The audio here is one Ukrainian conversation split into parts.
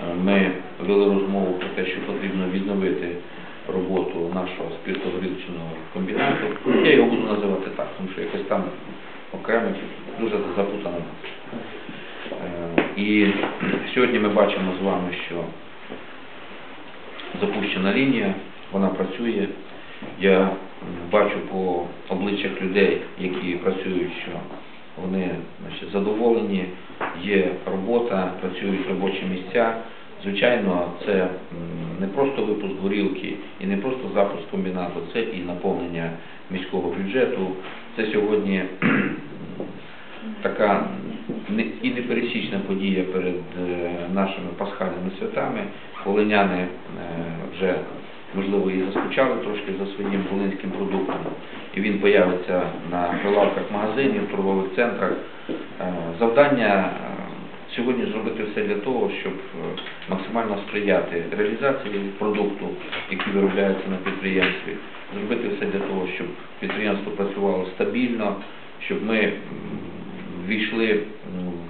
Е, Ми вели розмову про те, що потрібно відновити роботу нашого спиртогорючного комбінату. Я його буду називати так, тому що якось там окремо дуже запутано. Е, І сьогодні ми бачимо з вами, що запущена лінія, вона працює. Я бачу по обличчях людей, які працюють, що вони значить, задоволені, є робота, працюють робочі місця. Звичайно, це не просто випуск горілки і не просто запуск комбінату, це і наповнення міського бюджету. Це сьогодні така і непересічна подія перед е, нашими пасхальними святами. Волиняни е, вже, можливо, і заскучали трошки за своїм волинським продуктом, і він появиться на прилавках магазинів, торгових центрах. Е, Завдання е, сьогодні зробити все для того, щоб е, максимально сприяти реалізації продукту, який виробляється на підприємстві, зробити все для того, щоб підприємство працювало стабільно, щоб ми м, ввійшли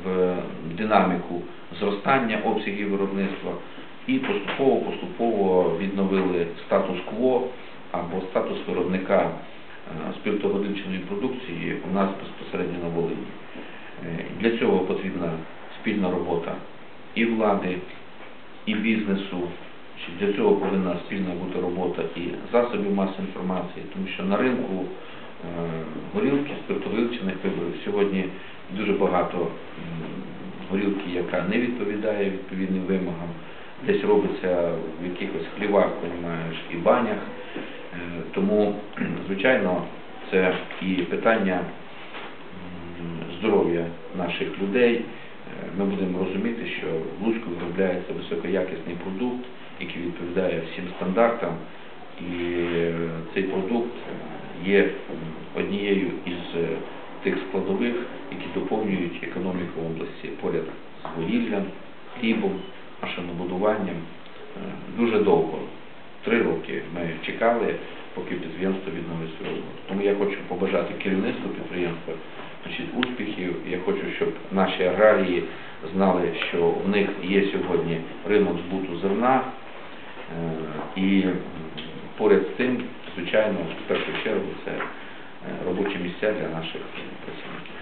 в динаміку зростання обсягів виробництва і поступово-поступово відновили статус-кво або статус виробника спиртогодичної продукції у нас безпосередньо на Волині. Для цього потрібна спільна робота і влади, і бізнесу. Для цього повинна спільна бути робота і засобів масової інформації, тому що на ринку е, горілки, спиртовилчених виборів сьогодні дуже багато горілки, яка не відповідає відповідним вимогам, десь робиться в якихось хлівах, понімаєш, і банях. Е, Тому, звичайно, це і питання здоров'я наших людей. Е, Ми будемо розуміти, що в Луцьку виробляється високоякісний продукт, який відповідає всім стандартам, і е, цей продукт є однією із е, тих складових, які доповнюють економіку області поряд з вугіллям, хлібом, машинобудуванням. Е, Дуже довго, три роки ми чекали, поки підприємство відновить свою роботу. Тому я хочу побажати керівництву підприємства значить, успіхів. Я хочу, щоб наші аграрії знали, що в них є сьогодні ринок збуту зерна. Е, І поряд з цим, звичайно, в першу чергу, це е, робочі місця для наших працівників.